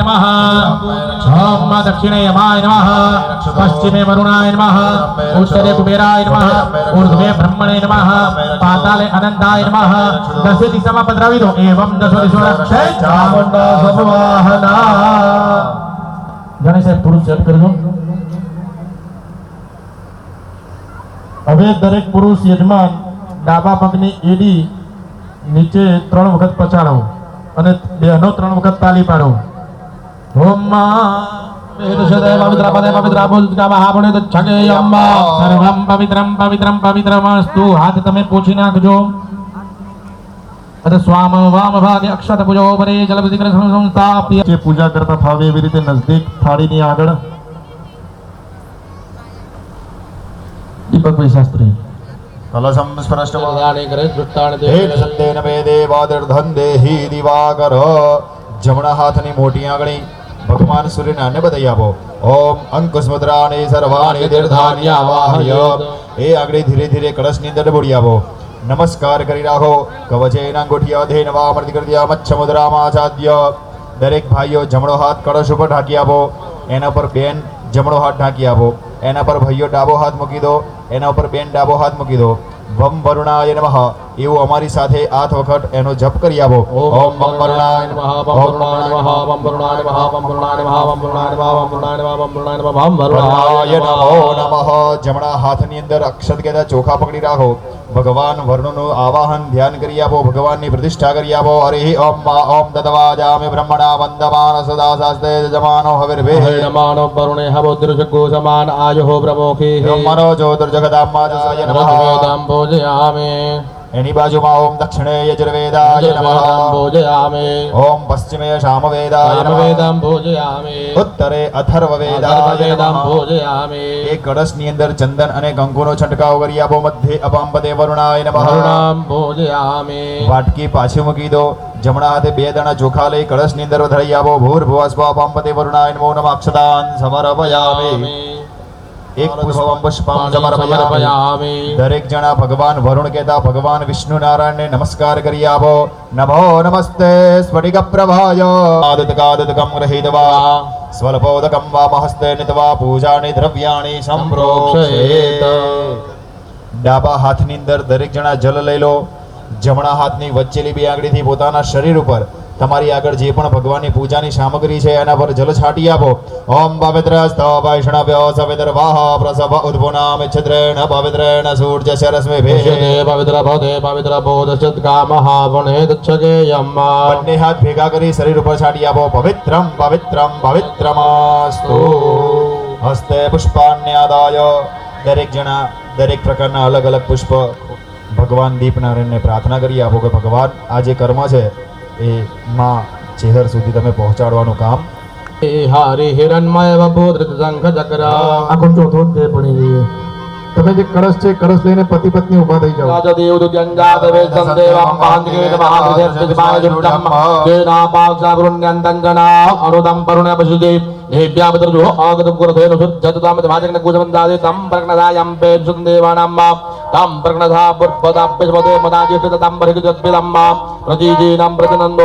नमः ॐ मा दक्षिणे यमाय नमः पश्चिमे वरुणाय नमः उत्तरे कुबेराय नमः ऊर्ध्वे ब्रह्मणे नमः पाताले अनन्ताय नमः दशे दिशमपद्रविदो एवं दशो दिशो रक्षे चामुण्डा समवाहना ગણેશ સાહેબ થોડું ચેક કરજો હવે દરેક પુરુષ યજમાન ડાબા પગની એડી નીચે ત્રણ વખત પછાડો અને બહેનો ત્રણ વખત તાલી પાડો તમે પોછી નાખજો સ્વામ વામ ભાગે અક્ષત પૂજો પરે જલ પ્રતિગ્રહ સંસ્થાપ્ય જે પૂજા કરતા ફાવે એવી રીતે નજદીક થાળીની આગળ દીપકભાઈ શાસ્ત્રી કલશમ કરે દૃષ્ટાને હે દે સંદેન દેહી દિવાકર જમણા હાથની મોટી આંગળી ભગવાન સૂર્યને અને બતાવી આપો. ઓમ અંકુશ મુદ્રાણી સર્વાણી દીર્ઘાની આવાહય. એ આગળ ધીરે ધીરે કળશની અંદર ડબોડી આપો. નમસ્કાર કરી રાખો. કવચેના ગોઠિયા ધેન વામર્તિ કરી મચ્છ મુદ્રામાં આચાદ્ય. દરેક ભાઈઓ જમણો હાથ કળશ ઉપર ઢાંકી આપો. એના પર બેન જમણો હાથ ઢાંકી આપો. એના પર ભાઈઓ ડાબો હાથ મૂકી દો. એના ઉપર બેન ડાબો હાથ મૂકી દો. વમ વરુણાય નમઃ. એવું અમારી સાથે આઠ વખત એનો જપ કરી આપો ઓમ વમ વરુણાય નમઃ ઓમ વમ વરુણાય વરુણાય નમો નમઃ જમણા હાથની અંદર અક્ષત કહેતા ચોખા પકડી રાખો. ભગવાન વર્ણનું આવાહન ધ્યાન કરી આપો ભગવાનની પ્રતિષ્ઠા કરી આપો. હરિ ઓમ મા ઓમ તદવાજામિ બ્રહ્મણા વંદમાન સદા શાસ્તે જમાનો હવિર્ભે. નમાનો વરુણે હવોદ્રશગો સમાન આયો પ્રમોખી મનો જ્યોતિર્જગદામ્મા જ સય નમઃ ભોજયામે. એની બાજુમાં ઓમ દક્ષિણે યજુર્વેદાય નમઃ ભોજયામે ઓમ પશ્ચિમે સામવેદાય નમઃ વેદામ ભોજયામે ઉત્તરે અથર્વવેદાય વેદામ ભોજયામે એ કળશની અંદર ચંદન અને કંકુનો છંટકાવ કરી આપો મધ્ય અપાંપદે વરુણાય નમઃ વરુણામ ભોજયામે વાટકી પાછી મૂકી દો જમણા હાથે બે દાણા ચોખા લઈ કળશની અંદર વધારી આપો ભૂર્ભુવસ્વ અપાંપદે વરુણાય નમો નમઃ અક્ષતાન સમર્પયામિ એક પુષ્પ સમર્પયામિ દરેક જણા ભગવાન વરુણ કહેતા ભગવાન વિષ્ણુ નારાયણને નમસ્કાર કરી આપો. નમો નમસ્તે સ્ફટિક પ્રભાય આદતકાદતકમ ગ્રહીતવા સ્વલ્પોદકમ વા મહસ્તે નિતવા પૂજાની દ્રવ્યાણી સંપ્રોક્ષેત ડાબા હાથની અંદર દરેક જણા જલ લઈ લો. જમણા હાથની વચ્ચેલી બે આંગળીથી પોતાના શરીર ઉપર તમારી આગળ જે પણ ભગવાનની પૂજાની સામગ્રી છે એના પર જલ છાંટી આપો. ઓમ પવિત્રસ્ત વૈષ્ણવ્યો સવિત્ર વાહ પ્રસભ ઉદ્ભુનામ છદ્રેણ પવિત્રેણ સૂર્ય શરસ્મે ભૂષતે પવિત્ર ભવતે પવિત્ર બોધશ્ચત કામઃ વણે દચ્છગે યમ્મા બંને હાથ ભેગા કરી શરીર ઉપર છાંટી આપો. પવિત્રમ પવિત્રમ પવિત્રમાસ્તુ. હસ્તે પુષ્પાન્યાદાય. દરેક જણા દરેક પ્રકારના અલગ અલગ પુષ્પ. ભગવાન દીપનારાયણને પ્રાર્થના કરી આપો કે ભગવાન આ જે કર્મ છે એ માં ચેહર સુધી તમે પહોંચાડવાનું કામ એ હારે હિરણમય વભૂદ્રત શંખ ચક્ર આખો ચોથો અધ્યાય પડી જઈએ તમે જે કળશ છે કળશ લઈને પતિ પત્ની ઊભા થઈ જાઓ રાજા રાજદેવ દુર્જંજાત વેદં દેવં પાંચકેત મહાવિદ્ય જુટ્ટમ કેના પાક્ષા ગુરુન્યંતં જના અનુદમ પરુણ પશુદે દેવ્યાવતરજો આગત ગુરધેન સુજ્જતતામ ભાજકન કુજવંદાદે તમ પ્રજ્ઞદાયં પે સુંદેવાનામ તમ પ્રજ્ઞધા પુષ્પદાભ્યસ્મતે મદાજિષ્ઠ તમ પરિગજત્પિદમ પ્રતિજીනම් પ્રજનંદો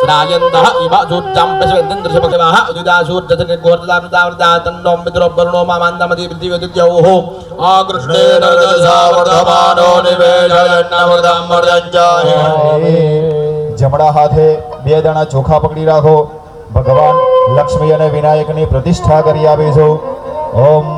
श्रायन्तः इव सूर्यां पशवेन्द्रशपकवाः अजुदाशूर्जतनिर्घोर्जदामृतावृतातन्नों पितरोब्बरुणो मामान्दमति पृथिव्यदित्योः आकृष्टेन रजसावर्धमानो निवेशयन्नमृतं मर्दञ्जाहि જમણા હાથે બે દાણા ચોખા પકડી રાખો ભગવાન લક્ષ્મી અને વિનાયકની પ્રતિષ્ઠા કરી આપીશું ઓમ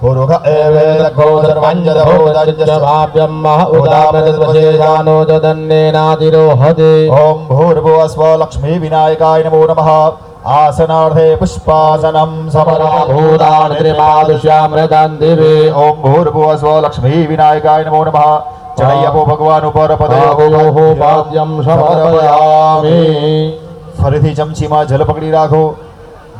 પુરુષ એવેદગો સર્વંજદભૂતજ્જ ભાવ્યમ મહ ઉદામૃતવશેષાનો જદન્નેનાતિરોહતે ઓમ ભૂર્ભુવસ્વ લક્ષ્મી વિનાયકાય નમો નમઃ આસનાર્થે પુષ્પાસનમ સમરા ભૂતાન ત્રિપાદશ્યામૃતાન દિવે ઓમ ભૂર્ભુવસ્વ લક્ષ્મી વિનાયકાય નમો નમઃ ચડૈયપો ભગવાન ઉપર બાહુયોઃ પદયો પાદ્યમ સમર્પયામિ ફરીથી ચમચીમાં જલ પકડી રાખો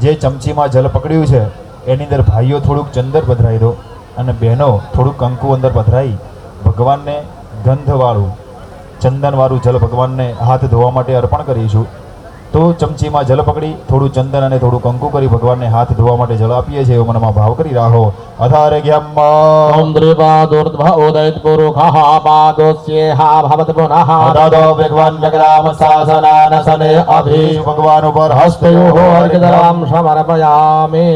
જે ચમચીમાં જલ પકડ્યું છે એની અંદર ભાઈઓ થોડુંક ચંદર પધરાવી દો અને બહેનો થોડુંક કંકુ અંદર પધરાવી ભગવાનને ગંધવાળું, ચંદનવાળું જલ ભગવાનને હાથ ધોવા માટે અર્પણ કરીશું. તો ચમચીમાં જલ પકડી થોડું ચંદન અને થોડું કંકુ કરી ભગવાનને હાથ ધોવા માટે જળ આપીએ છીએ. મનમાં ભાવ કરી રાખો અધારે ઓમ ભગવાન જગરામ શાસનાનસને અભિ ભગવાન ઉપર હસ્તયો હો અર્ઘ્યદરામ સમર્પયામે.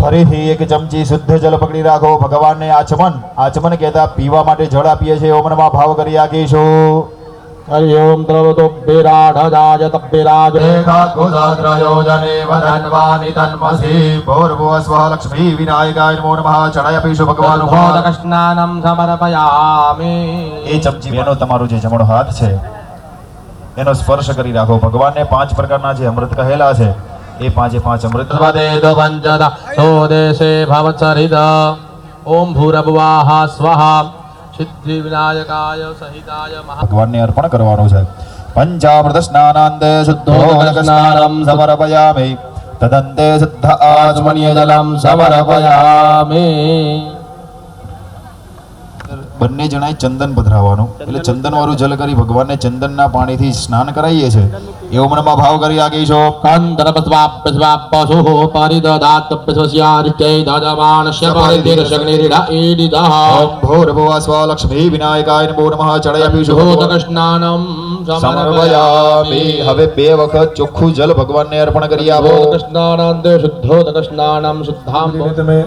ફરીથી એક ચમચી શુદ્ધ જલ પકડી રાખો. ભગવાનને આચમન આચમન કહેતા પીવા માટે જળ આપીએ છીએ. ઓમનમાં ભાવ કરી આપીશું હરિ ओम તન્મસી ભૂર્ભુવસ્વ લક્ષ્મી વિનાયકાય નમો નમઃ ચડાય આપીશું ભગવાન ઉપર ભોદકસ્નાનમ સમર્પયામિ એ ચમચી બેનો તમારો જે જમણો હાથ છે એનો સ્પર્શ કરી રાખો. ભગવાનને પાંચ પ્રકારના જે અમૃત કહેલા છે એ પાંચે પાંચ અમૃત. સર્વદેદ પંચદ સોદેશે ભવચરિદ ઓમ ભૂરભુવાહ સ્વઃ સિદ્ધિ વિનાયકાય સહિતાય ભગવાનને અર્પણ કરવાનું છે. પંચામૃત સ્નાનાંતે શુદ્ધોદક સ્નાનમ સમર્પયામિ. તદંતે શુદ્ધ આચમનીય જલમ સમર્પયામિ બંને જણાએ ચંદન પધરાવવાનું. એટલે ચંદન વાળું જલ કરી ભગવાનને ચંદનના પાણીથી સ્નાન કરાવીએ છે એવો મનમાં ભાવ કરી આગીશો કંદરપસ્વાપ્પસ્વાપ્પસુઃ પરિદદાત પસ્વસ્યારિષ્ટૈ દદમાનસ્ય પરિદીર્ષગ્નિરીઢ ઈડિદઃ ઓમ ભૂર્ભુવ સ્વ લક્ષ્મી વિનાયકાય નમો નમઃ ચડાઈ આપીશું ભૂતકસ્નાનમ સમર્પયામિ હવે બે વખત ચોખ્ખું જલ ભગવાનને અર્પણ કરી આવો ભૂતકસ્નાનંદે શુદ્ધોદકસ્નાનમ શુદ્ધામ ધીરે તમે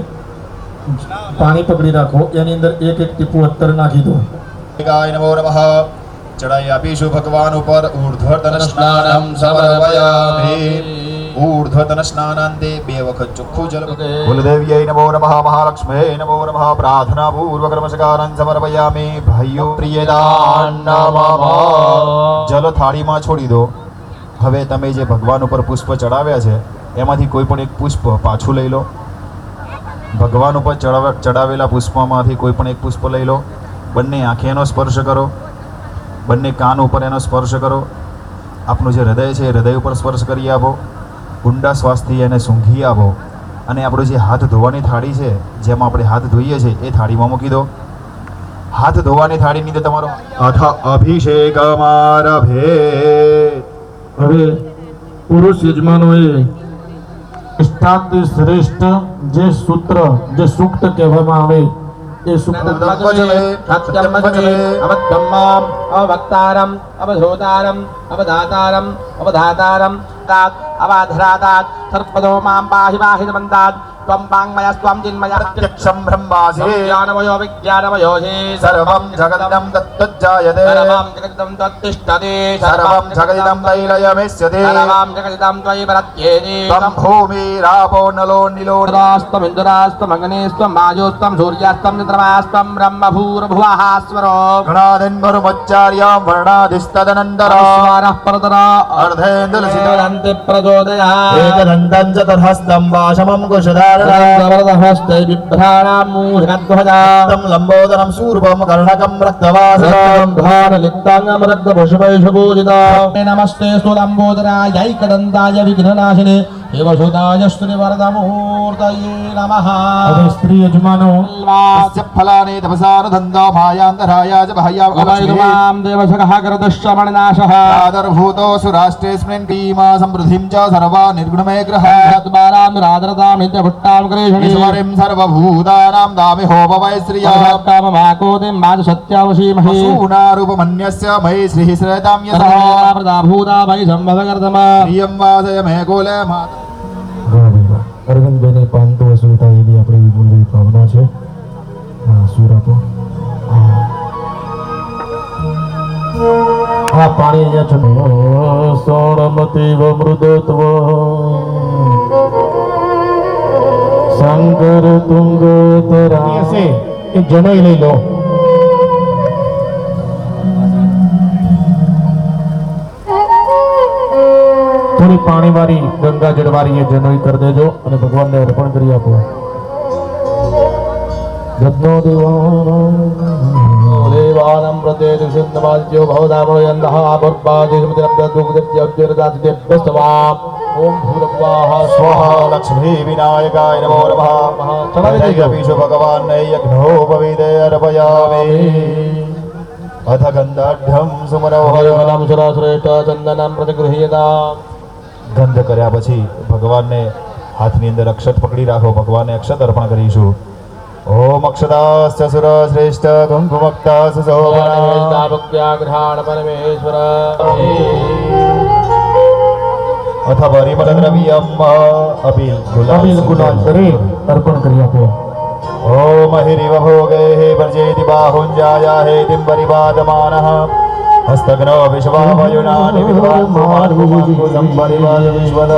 પાણી પકડી રાખો એની અંદર એક એક ટીપું અત્તર નાખી દો વિનાયકાય નમો નમઃ ચડાઈ આપીશું ભગવાન ઉપર. ઊર્ધ્વતન સ્નાનમ સમર્પયામિ. સ્નાનાંતે બે વખત ચોખ્ખું જલ કુલદેવ્યై નમો નમઃ મહાલક્ષ્મી નમો નમઃ પ્રાર્થના પૂર્વક નમસ્કારં સમર્પયામિ ભાઈઓ પ્રિયદાન જલ થાળીમાં છોડી દો. હવે તમે જે ભગવાન ઉપર પુષ્પ ચડાવ્યા છે, એમાંથી કોઈ પણ એક પુષ્પ પાછું લઈ લો. ભગવાન ઉપર ચડાવ- ચડાવેલા પુષ્પમાંથી કોઈ પણ એક પુષ્પ લઈ લો. બંને આંખેનો સ્પર્શ કરો. બંને કાન ઉપર એનો સ્પર્શ કરો. આપણું જે હૃદય છે એ હૃદય ઉપર સ્પર્શ કરી આપો. ઊંડા શ્વાસથી એને સૂંઘી આપો. અને આપણું જે હાથ ધોવાની થાળી છે, જેમાં આપણે હાથ ધોઈએ છીએ, એ થાળીમાં મૂકી દો. હાથ ધોવાની થાળીની અંદર તમારો અથ અભિષેક ભે હવે પુરુષ યજમાનોએ શ્રેષ્ઠાતિ શ્રેષ્ઠ જે સૂત્ર, જે સૂક્ત કહેવામાં આવે સૂક્ત સત્યમ વચને અવબ્રહ્મામ અવક્તારમ અવધોતારમ અવધાતારમ અવધાતારમ તાત અવાધરાતાત સર્પદો त्वं वाङ्मयः त्वं चिन्मयप्रत्यक्षं ब्रह्मासि ज्ञानमयो विज्ञानमयो हि सर्वं जगदिदं तत्त्वज्जायते सर्वं जगदिदं तत्तिष्ठति सर्वं जगदिदं तैलयमिष्यति सर्वं जगदिदं त्वयि प्रत्येति त्वं भूमिरापो नलो निलो निलोस्त्वमिन्दुरास्त्वमग्नेस्त्वं वायुस्त्वं सूर्यास्तं चन्द्रमास्त्वं ब्रह्मभूर्भुवः स्वरो गणादिन्वरुमच्चार्यां वर्णादिस्तदनन्तरः परतरा अर्धेन्दुलसितवदन्ति प्रचोदयात् एकदन्तं च तथस्तं वाशमं कुशदा రక్తవరదహస్తైర్భ్రాణామూఢగద్వజాతం లంబోదరం సూర్వం కర్ణకం రక్తవాసం ఘానలిప్తాంగం రక్తపుష్పైషభూజిత నమస్తే స్థూలంబోదరాయైకదంతాయ విఘ్ననాశినే దేవశూతాజస్వరి వరదమూర్తయే నమః అదే స్త్రీ యజమానో లాస్య ఫలాని తపసాను ధందో భాయాంతరాయ చ భాయా అభయమాం దేవశకః కరదశ్చ మణినాశః ఆదర్భూతో సురాష్ట్రేస్మిన్ ధీమా సమృద్ధిం చ సర్వా నిర్గుణమే గ్రహాత్మానాం రాధరతాం నిత్య భుట్టాం కృషణి స్వరిం సర్వభూతానాం దామి హోపవై శ్రియాత్తామ మాకోతిం మాజ సత్యావశీమహి సూనారూపమన్యస్య અરવિંદભાઈને પાંચસો વસૂલ થાય એવી આપણી મૂળવી ભાવના છે. સૂર આપો. આ પાણી અહીંયા છે. સોણમતી મૃદત્વ શંકર તુંગ તરા. જનોઈ લઈ લો. પાણી વાળી ગંગા જળ વાળી એ જનોઈ કરી દેજો અને ભગવાનને અર્પણ કરી આપો. યજ્ઞો દેવાનો દેવાනම් પ્રતે દુષિન્નવાદ્યો ભવદામણયંદઃ આભર્પાદિસ્મૃતિરબ્દદુગ્ધબ્દદાતિદેભ્યસ્તવામ ઓમ ભૂરભ્વાહ સ્વાહા લક્ષ્મી વિનાયકાય નમો નમઃ. વિષ્ણુ ભગવાન યજ્ઞોપવિદે અર્પયામિ. પ્રતિગૃહ્યતામ ગંધ કર્યા પછી ભગવાનને હાથની અંદર અક્ષત પકડી રાખો ભગવાનને અક્ષત અર્પણ કરીશું. ઓમ અક્ષદાસ્ય સુર શ્રેષ્ઠ કુંકુમક્તાસ સૌમના ભક્ત્યાગ્રહાણ પરમેશ્વર. અથ પરિમલ દ્રવ્યમ અબિલ અબિલ ગુલાલ કરી અર્પણ કરી આપો. ઓમ હિરિવ ભોગે હે વર્જેતિ બાહુંજાયા હે તિંબરિવાદમાનઃ હસ્તગ્નો વિશ્વામયુનાનિ વિદ્વાન્સંપરિવાદ વિશ્વદ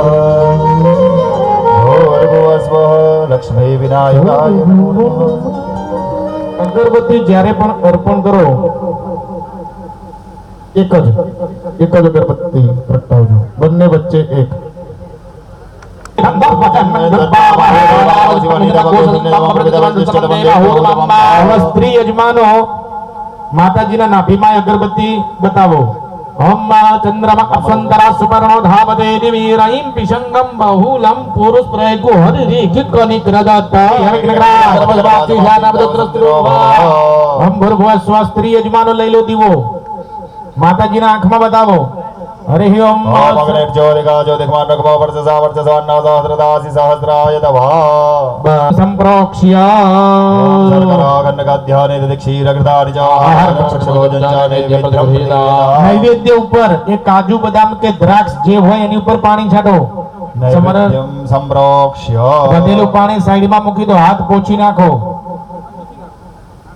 ભોર્ભુવસ્વ લક્ષ્મી વિનાયકાય અગરબત્તી જ્યારે પણ અર્પણ કરો એક જ એક જ અગરબત્તી પ્રગટાવજો બંને વચ્ચે એક સ્ત્રી યજમાનો માતાજીના નાભીમાં અગરબત્તી બતાવો. હમ ચંદ્રમા અસંતરા સુપર્ણો ધાવતે દિવી રહીમ પિશંગમ બહુલમ પુરુષ પ્રયગુ હરિ કિકનિક રદત હમ ભૂર્ભુવ સ્વ યજમાનો લઈ લો દીવો. માતાજીના આંખમાં બતાવો. વર્ચસવાન્નવ સહસ્રદાસી સહસ્રાય તવા સંપ્રોક્ષ્ય સર્કરાગન્નકાધ્યાને દક્ષીરઘૃતાનિ ચ આહારભક્ષભોજનચાને નૈવેદ્ય ઉપર એ કાજુ બદામ કે દ્રાક્ષ જે હોય એની ઉપર પાણી છાંટો સમર સંપ્રોક્ષ્ય વધેલું પાણી સાઈડમાં મૂકી દો હાથ પોછી નાખો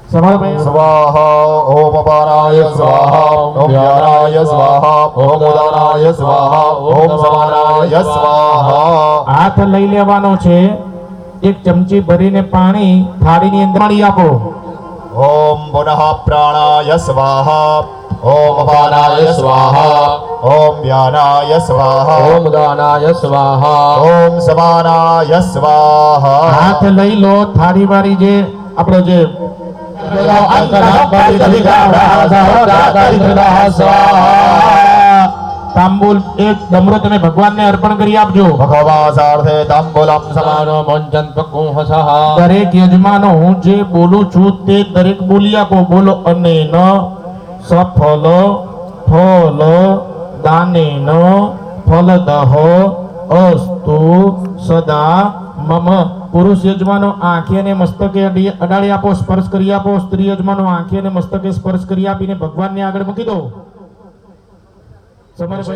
સ્વાહા ઓમ અપાનાય સ્વાહા ઓમ વ્યાનાય સ્વાહા ઓમ ઉદાનાય સ્વાહા ઓમ સમાનાય સ્વાહા હાથ લઈ લેવાનો છે એક ચમચી ભરીને પાણી થાળીની અંદર પાણી આપો ઓમ પુનઃ પ્રાણાય સ્વાહા ઓમ અપાનાય સ્વાહા ઓમ વ્યાનાય સ્વાહા ઓમ દાનાય સ્વાહા ઓમ સમાનાય સ્વાહા હાથ લઈ લો થાળી વાળી જે આપણો જે અર્પણ કરી આપજો. દરેક યજમાનો, હું જે બોલું છું તે દરેક બોલી આપો. બોલો અનેન સફલ, ફલ દાનેન ફલદહ અસ્તુ, સદા, મમ. પુરુષ યજમાનો આંખે અને મસ્તકે અડી- અડાડી આપો સ્પર્શ કરી આપો સ્ત્રી યજમાનો આંખે અને મસ્તકે સ્પર્શ કરી આપીને ભગવાનને આગળ મૂકી દો સમર્પયામિ.